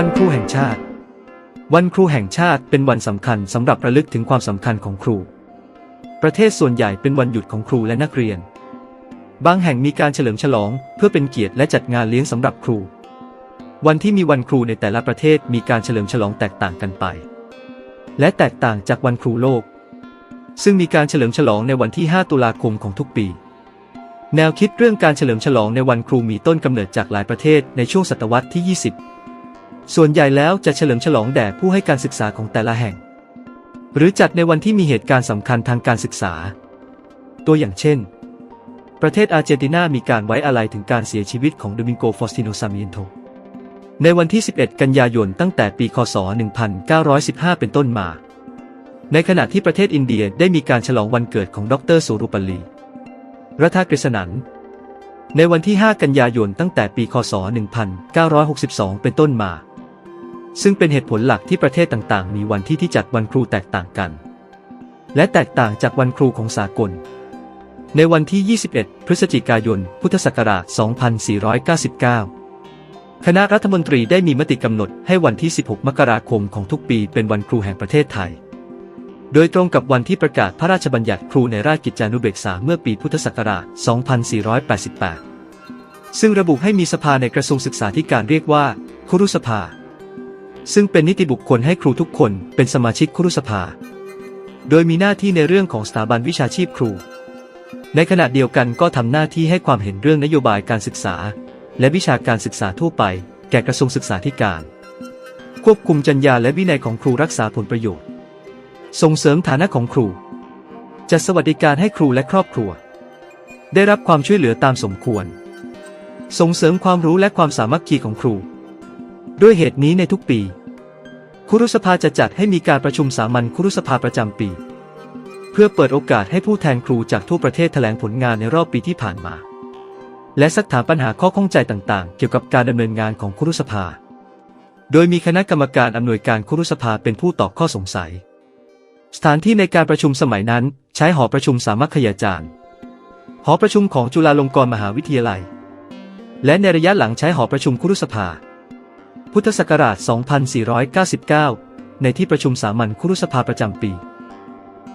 วันครูแห่งชาติ วันครูแห่งชาติเป็นวันสำคัญสำหรับระลึกถึงความสำคัญของครู ประเทศส่วนใหญ่เป็นวันหยุดของครูและนักเรียน บางแห่งมีการเฉลิมฉลองเพื่อเป็นเกียรติและจัดงานเลี้ยงสำหรับครู วันที่มีวันครูในแต่ละประเทศมีการเฉลิมฉลองแตกต่างกันไป และแตกต่างจากวันครูโลก ซึ่งมีการเฉลิมฉลองในวันที่ 5 ตุลาคมของทุกปีแนวคิดเรื่องการเฉลิมฉลองในวันครูมีต้นกำเนิดจากหลายประเทศในช่วงศตวรรษที่ 20 ส่วนใหญ่แล้วจะเฉลิมฉลองแด่ผู้ให้การศึกษาของแต่ละแห่ง หรือจัดในวันที่มีเหตุการณ์สำคัญทางการศึกษา ตัวอย่างเช่น ประเทศอาร์เจนตินามีการไว้อาลัยถึงการเสียชีวิตของโดมิงโกฟอสติโนซามิเอนโตในวันที่ 11 กันยายนตั้งแต่ปี คศ 1915 เป็นต้นมา ในขณะที่ประเทศอินเดียได้มีการฉลองวันเกิดของดรสุรุปลี รัฐกฤษณันท์ในวันที่ 5 กันยายนตั้งแต่ปี คศ 1962 เป็นต้นมา ซึ่งเป็นเหตุผลหลักที่ประเทศต่างๆ มีวันที่ที่จัดวันครูแตกต่างกัน และแตกต่างจากวันครูของสากล ในวันที่ 21 พฤศจิกายน พุทธศักราช 2499 คณะรัฐมนตรีได้มีมติกำหนดให้วันที่ 16 มกราคมของทุกปีเป็นวันครูแห่งประเทศไทย โดยตรงกับวันที่ประกาศพระราชบัญญัติครูในราชกิจจานุเบกษาเมื่อปีพุทธศักราช 2488 ซึ่งระบุให้มีสภาในกระทรวงศึกษาธิการเรียกว่าครุสภา ซึ่งเป็นนิติบุคคลให้ครูทุกคนเป็นสมาชิกครุสภา โดยมีหน้าที่ในเรื่องของสถาบันวิชาชีพครู ในขณะเดียวกันก็ทำหน้าที่ให้ความเห็นเรื่องนโยบายการศึกษา และวิชาการศึกษาทั่วไป แก่กระทรวงศึกษาธิการ ควบคุมจรรยาและวินัยของครูรักษาผลประโยชน์ ส่งเสริมฐานะของครู จัดสวัสดิการให้ครูและครอบครัว ได้รับความช่วยเหลือตามสมควร ส่งเสริมความรู้และความสามัคคีของครู ด้วยเหตุนี้ในทุกปี คุรุสภาจะจัดให้มีการประชุมสามัญคุรุสภาประจำปี เพื่อเปิดโอกาสให้ผู้แทนครูจากทั่วประเทศแถลงผลงานในรอบปีที่ผ่านมา และสักถามปัญหาข้อข้องใจต่างๆ เกี่ยวกับการดำเนินงานของคุรุสภา โดยมีคณะกรรมการอำนวยการคุรุสภาเป็นผู้ตอบข้อสงสัย สถานที่ในการประชุมสมัยนั้น ใช้หอประชุมสามัคคยาจารย์หอประชุมของจุฬาลงกรณ์มหาวิทยาลัย และในระยะหลังใช้หอประชุมคุรุสภา พุทธศักราช 2499 ในที่ประชุมสามัญครุสภาประจำปี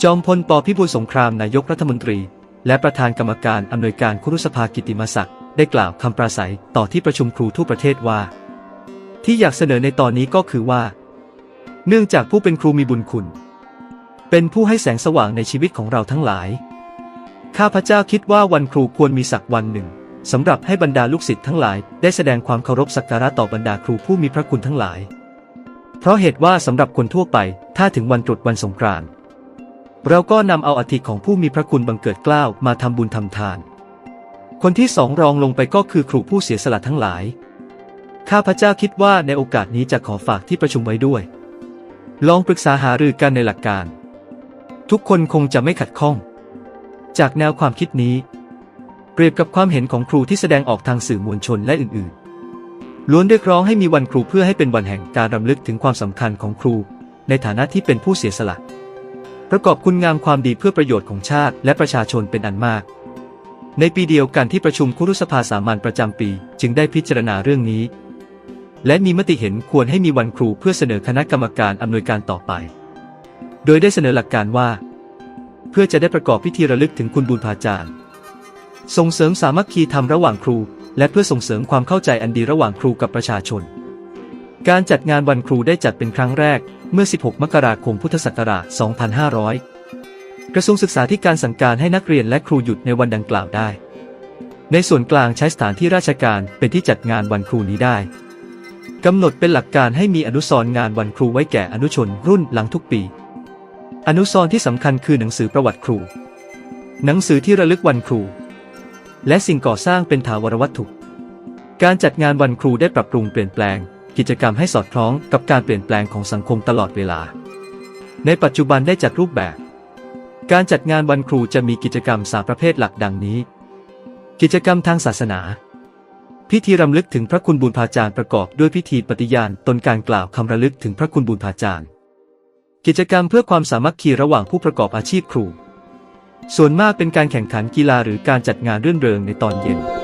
จอมพลปพิบูลสงครามนายกรัฐมนตรี และประธานกรรมการอำนวยการครุสภากิตติมศักดิ์ได้กล่าวคำปราศัยต่อที่ประชุมครูทั่วประเทศว่า ที่อยากเสนอในตอนนี้ก็คือว่า เนื่องจากผู้เป็นครูมีบุญคุณ เป็นผู้ให้แสงสว่างในชีวิตของเราทั้งหลาย ข้าพเจ้าคิดว่าวันครูควรมีสักวันหนึ่ง สำหรับให้บรรดาลูกศิษย์ทั้งหลายได้แสดงความเคารพสักการะต่อบรรดาครูผู้มีพระคุณทั้งหลาย เพราะเหตุว่าสำหรับคนทั่วไป ถ้าถึงวันตรุษวันสงกรานต์เราก็นำเอาอาทิของผู้มีพระคุณบังเกิดเกล้ามาทำบุญทำทาน คนที่สองรองลงไปก็คือครูผู้เสียสละทั้งหลาย ข้าพเจ้าคิดว่าในโอกาสนี้จะขอฝากที่ประชุมไว้ด้วย ลองปรึกษาหารือกันในหลักการ ทุกคนคงจะไม่ขัดข้อง จากแนวความคิดนี้ เปรียบกับความเห็นของครูที่แสดงออกทางสื่อมวลชนและอื่นๆ ล้วนเรียกร้องให้มีวันครูเพื่อให้เป็นวันแห่งการรำลึกถึงความสำคัญของครู ในฐานะที่เป็นผู้เสียสละ ประกอบคุณงามความดีเพื่อประโยชน์ของชาติ และประชาชนเป็นอันมาก ในปีเดียวกันที่ประชุมคุรุสภาสามัญประจำปี จึงได้พิจารณาเรื่องนี้ และมีมติเห็นควรให้มีวันครูเพื่อเสนอคณะกรรมการอำนวยการต่อไป โดยได้เสนอหลักการว่า เพื่อจะได้ประกอบพิธีระลึกถึงคุณบุญพาจารย์ ส่งเสริมสามัคคีธรรมระหว่างครู และเพื่อส่งเสริมความเข้าใจอันดีระหว่างครูกับประชาชน การจัดงานวันครูได้จัดเป็นครั้งแรกเมื่อ 16 มกราคม พุทธศักราช 2500 กระทรวงศึกษาธิการสั่งการให้นักเรียนและครูหยุดในวันดังกล่าวได้ ในส่วนกลางใช้สถานที่ราชการเป็นที่จัดงานวันครูนี้ได้กำหนดเป็นหลักการให้มีอนุสรณ์งานวันครูไว้แก่อนุชนรุ่นหลังทุกปี อนุสรณ์ที่สำคัญคือหนังสือประวัติครู หนังสือที่ระลึกวันครู และสิ่งก่อสร้างเป็นถาวรวัตถุ การจัดงานวันครูได้ปรับปรุงเปลี่ยนแปลง กิจกรรมให้สอดคล้องกับการเปลี่ยนแปลงของสังคมตลอดเวลา ในปัจจุบันได้จัดรูปแบบ การจัดงานวันครูจะมีกิจกรรมสามประเภทหลักดังนี้ กิจกรรมทางศาสนา พิธีรำลึกถึงพระคุณบุญพาจารย์ประกอบด้วยพิธีปฏิญาณตนการกล่าวคำระลึกถึงพระคุณบุญพาจารย์ กิจกรรมเพื่อความสามัคคีระหว่างผู้ประกอบอาชีพครู ส่วนมากเป็นการแข่งขันกีฬาหรือการจัดงานเรื่องเริงในตอนเย็น